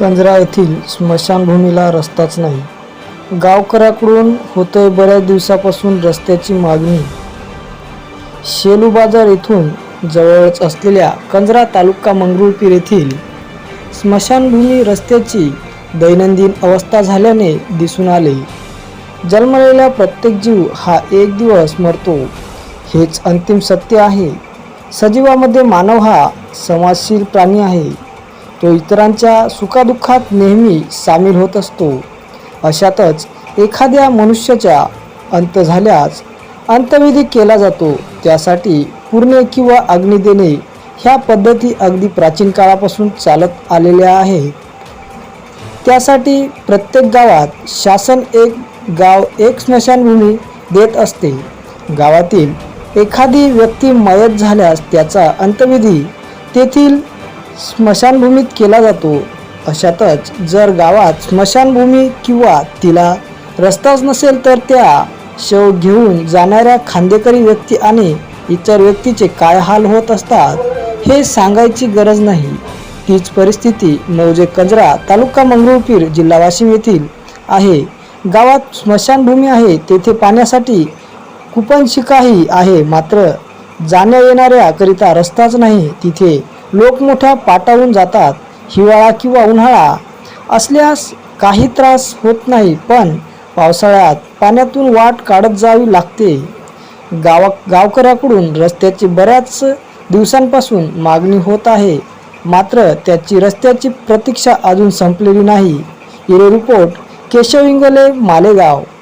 कंजरा येथील स्मशानभूमीला रस्ताच नाही. गावकऱ्याकडून होतोय बऱ्याच दिवसापासून रस्त्याची मागणी. शेलू बाजार येथून जवळच असलेल्या कंजरा तालुका मंगरुळपीर येथील स्मशानभूमी रस्त्याची दैनंदिन अवस्था झाल्याने दिसून आले. जन्मलेला प्रत्येक जीव हा एक दिवस मरतो हेच अंतिम सत्य आहे. सजीवामध्ये मानव हा समाजशील प्राणी आहे. तो इतरांच्या सुखादुःखात नेहमी सामील होत असतो. अशातच एखाद्या मनुष्याच्या अंत झाल्यास अंतविधी केला जातो. त्यासाठी पूर्णे किंवा अग्नी देणे ह्या पद्धती अगदी प्राचीन काळापासून चालत आलेल्या आहे त्यासाठी प्रत्येक गावात शासन एक गाव एक स्मशानभूमी देत असते. गावातील एखादी व्यक्ती मयत झाल्यास त्याचा अंतविधी तेथील स्मशानभूमीत केला जातो. अशातच जर गावात स्मशानभूमी किंवा तिला रस्ताच नसेल तर त्या शव घेऊन जाणाऱ्या खांदेकरी व्यक्ती आणि इतर व्यक्तीचे काय हाल होत असतात हे सांगायची गरज नाही. तीच परिस्थिती मौजे कंजरा तालुका मंगरुळपीर जिल्हा वाशिम येथील आहे. गावात स्मशानभूमी आहे तेथे पाण्यासाठी कुपनशिकाही आहे. मात्र जाण्या येणाऱ्याकरिता रस्ताच नाही. तिथे लोक मोठ्या पाटावून जातात हिवाळा किंवा उन्हाळा असल्यास काही त्रास होत नाही पण पावसाळ्यात पाण्यातून वाट काढत जावी लागते. गावा गावकऱ्याकडून रस्त्याची बऱ्याच दिवसांपासून मागणी होत आहे. मात्र त्याची रस्त्याची प्रतीक्षा अजून संपलेली नाही. Hero report Keshav Ingole Malegaon.